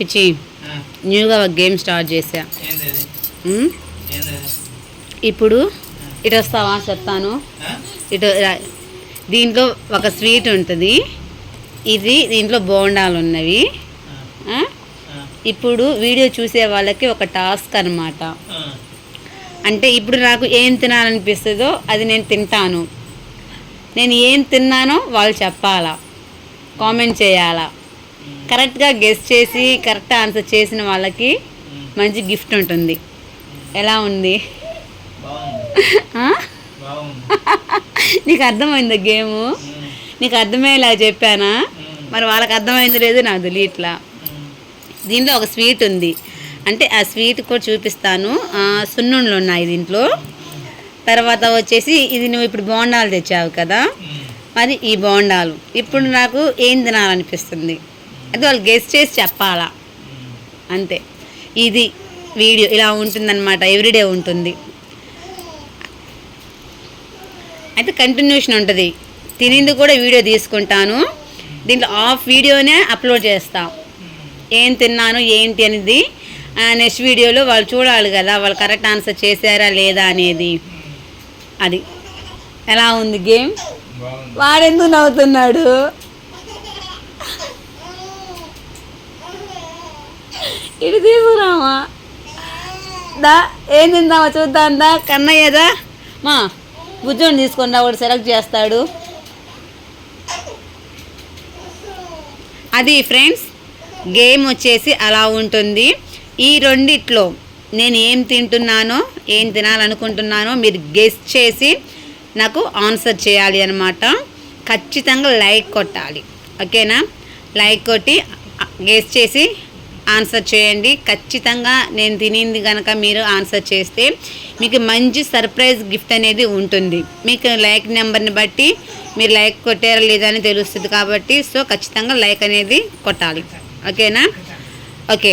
పిచ్చి న్యూగా ఒక గేమ్ స్టార్ట్ ఇది? ఇప్పుడు ఇటు వస్తావా చెప్తాను? ఇటు దీంట్లో ఒక స్వీట్ ఉంటుంది. ఇది దీంట్లో బోండాలు ఉన్నవి. ఇప్పుడు వీడియో చూసే వాళ్ళకి ఒక టాస్క్ అనమాట. అంటే ఇప్పుడు నాకు ఏం తినాలనిపిస్తుందో అది నేను తింటాను. నేను ఏం తిన్నానో వాళ్ళు చెప్పాలా. కామెంట్ చేయాలా. కరెక్ట్గా గెస్ట్ చేసి కరెక్ట్ ఆన్సర్ చేసిన వాళ్ళకి మంచి గిఫ్ట్ ఉంటుంది. ఎలా ఉంది? నీకు అర్థమైందా గేము? నీకు అర్థమయ్యేలా చెప్పానా? మరి వాళ్ళకి అర్థమైంది లేదు నాకు తెలియట్లా. దీంట్లో ఒక స్వీట్ ఉంది. అంటే ఆ స్వీట్ కూడా చూపిస్తాను. సున్నుండలు ఉన్నాయి దీంట్లో. తర్వాత వచ్చేసి ఇది నువ్వు ఇప్పుడు బోండాలు తెచ్చావు కదా? మరి ఈ బోండాలు. ఇప్పుడు నాకు ఏం తినాలనిపిస్తుంది? అది వాళ్ళు గెస్ట్ చేసి చెప్పాలా. అంతే. ఇది వీడియో ఇలా ఉంటుందన్నమాట. ఎవ్రీడే ఉంటుంది. అయితే కంటిన్యూషన్ ఉంటుంది. తినింది కూడా వీడియో తీసుకుంటాను. దీంట్లో ఆఫ్ వీడియోనే అప్లోడ్ చేస్తాం. ఏం తిన్నాను ఏంటి అనేది నెక్స్ట్ వీడియోలో వాళ్ళు చూడాలి కదా. వాళ్ళు కరెక్ట్ ఆన్సర్ చేశారా లేదా అనేది. అది. ఎలా ఉంది గేమ్ వాడెందుకు నవ్వుతున్నాడు? ఇటు తీసుకురామా? దా ఏం తిందామా చూద్దాం దా కన్నయ్యదా మా బుజ్జుని తీసుకొని రా వాడు సెలెక్ట్ చేస్తాడు. అది ఫ్రెండ్స్ గేమ్ వచ్చేసి అలా ఉంటుంది. ఈ రెండిట్లో నేను ఏం తింటున్నానో ఏం తినాలనుకుంటున్నానో మీరు గెస్ట్ చేసి నాకు ఆన్సర్ చేయాలి అనమాట ఖచ్చితంగా లైక్ కొట్టాలి. ఓకేనా? లైక్ కొట్టి గెస్ట్ చేసి ఆన్సర్ చేయండి. ఖచ్చితంగా నేను తినింది కనుక మీరు ఆన్సర్ చేస్తే మీకు మంచి సర్ప్రైజ్ గిఫ్ట్ అనేది ఉంటుంది. మీకు లైక్ నెంబర్ని బట్టి మీరు లైక్ కొట్టారా లేదా అని తెలుస్తుంది కాబట్టి సో ఖచ్చితంగా లైక్ అనేది కొట్టాలి. ఓకేనా? ఓకే.